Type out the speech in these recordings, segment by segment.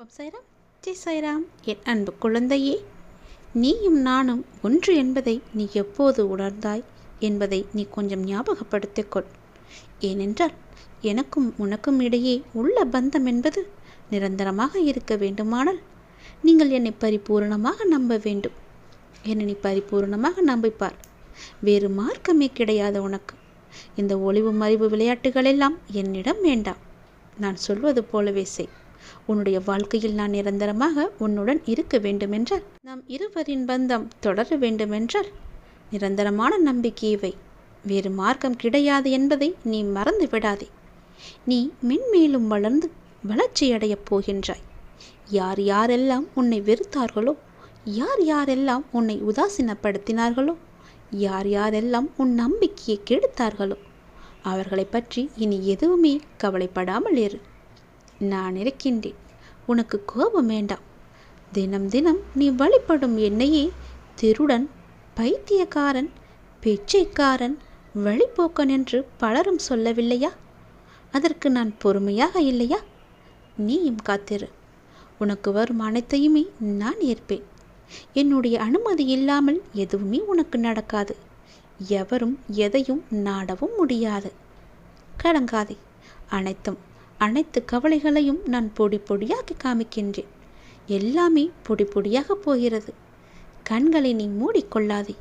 ஓம் சைராம். ஜெய் சைராம் என் அன்பு குழந்தையே. நீயும் நானும் ஒன்று என்பதை நீ எப்போது உணர்ந்தாய் என்பதை நீ கொஞ்சம் ஞாபகப்படுத்திக்கொள் ஏனென்றால் எனக்கும் உனக்கும் இடையே உள்ள பந்தம் என்பது நிரந்தரமாக இருக்க வேண்டுமானால் நீங்கள் என்னை பரிபூரணமாக நம்ப வேண்டும். என்னை நீ பரிபூரணமாக நம்பிப்பார். வேறு மார்க்கமே கிடையாது உனக்கு. இந்த ஒளிவு மறைவு விளையாட்டுகளெல்லாம் என்னிடம் வேண்டாம். நான் சொல்வது போலவே செய். உன்னுடைய வாழ்க்கையில் நான் நிரந்தரமாக உன்னுடன் இருக்க வேண்டுமென்றால் நாம் இருவரின் பந்தம் தொடர வேண்டுமென்றால் நிரந்தரமான நம்பிக்கையை வை வேறு மார்க்கம் கிடையாது என்பதை நீ மறந்து விடாதே. நீ மென்மேலும் வளர்ந்து வளர்ச்சியடையப் போகின்றாய். யார் யாரெல்லாம் உன்னை வெறுத்தார்களோ யார் யாரெல்லாம் உன்னை உதாசீனப்படுத்தினார்களோ யார் யாரெல்லாம் உன் நம்பிக்கையை கெடுத்தார்களோ அவர்களை பற்றி இனி எதுவுமே கவலைப்படாமல் இரு. நான் இருக்கின்றேன். உனக்கு கோபம் வேண்டாம். தினம் தினம் நீ வழிபடும் என்னையே திருடன் பைத்தியக்காரன் பிச்சைக்காரன் வழிபோக்கன் என்று பலரும் சொல்லவில்லையா? அதற்கு நான் பொறுமையாக இல்லையா? நீயும் காத்திரு. உனக்கு வரும் அனைத்தையுமே நான் ஏற்பேன். என்னுடைய அனுமதி இல்லாமல் எதுவுமே உனக்கு நடக்காது. எவரும் எதையும் நாடவும் முடியாது. கடங்காதே. அனைத்தும் அனைத்து கவலைகளையும் நான் பொடி பொடியாக்கி காமிக்கின்றேன். எல்லாமே பொடி பொடியாக போகிறது. கண்களை நீ மூடிக்கொள்ளாதே.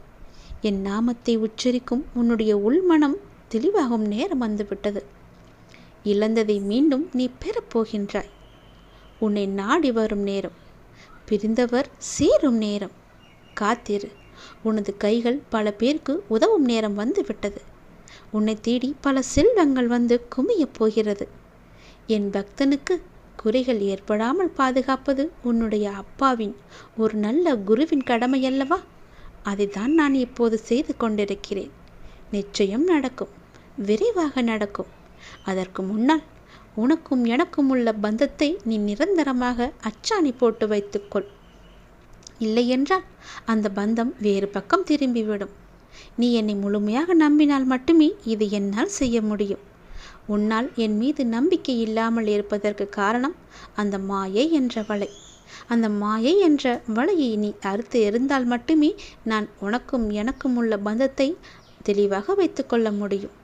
என் நாமத்தை உச்சரிக்கும் உன்னுடைய உள்மனம் தெளிவாகும் நேரம் வந்துவிட்டது. இழந்ததை மீண்டும் நீ பெறப்போகின்றாய் உன்னை நாடி வரும் நேரம். பிரிந்தவர் சேரும் நேரம். காத்திரு. உனது கைகள் பல பேருக்கு உதவும் நேரம் வந்துவிட்டது. உன்னை தேடி பல செல்வங்கள் வந்து குமியப் போகிறது. என் பக்தனுக்கு குறைகள் ஏற்படாமல் பாதுகாப்பது உன்னுடைய அப்பாவின் ஒரு நல்ல குருவின் கடமை அல்லவா அதைத்தான் நான் இப்போது செய்து கொண்டிருக்கிறேன். நிச்சயம் நடக்கும். விரைவாக நடக்கும். அதற்கு முன்னால் உனக்கும் எனக்கும் உள்ள பந்தத்தை நீ நிரந்தரமாக அச்சாணி போட்டு வைத்துக்கொள். இல்லையென்றால் அந்த பந்தம் வேறு பக்கம் திரும்பிவிடும். நீ என்னை முழுமையாக நம்பினால் மட்டுமே இது என்னால் செய்ய முடியும். உன்னால் என் மீது நம்பிக்கை இல்லாமல் இருப்பதற்கு காரணம் அந்த மாயை என்ற வலை. அந்த மாயை என்ற வலையை நீ அறுத்து எறிந்தால் மட்டுமே நான் உனக்கும் எனக்கும் உள்ள பந்தத்தை தெளிவாக வைத்துக்கொள்ள முடியும்.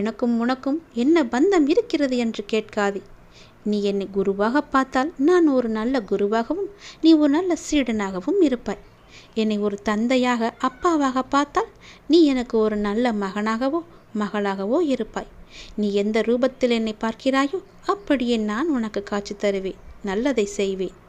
எனக்கும் உனக்கும் என்ன பந்தம் இருக்கிறது என்று கேட்காதே. நீ என்னை குருவாக பார்த்தால் நான் ஒரு நல்ல குருவாகவும் நீ ஒரு நல்ல சீடனாகவும் இருப்பாய். என்னை ஒரு தந்தையாக அப்பாவாக பார்த்தால் நீ எனக்கு ஒரு நல்ல மகனாகவோ மகளாகவோ இருப்பாய். நீ எந்த ரூபத்தில் என்னை பார்க்கிறாயோ அப்படியே நான் உனக்கு காட்சி தருவேன். நல்லதை செய்வேன்.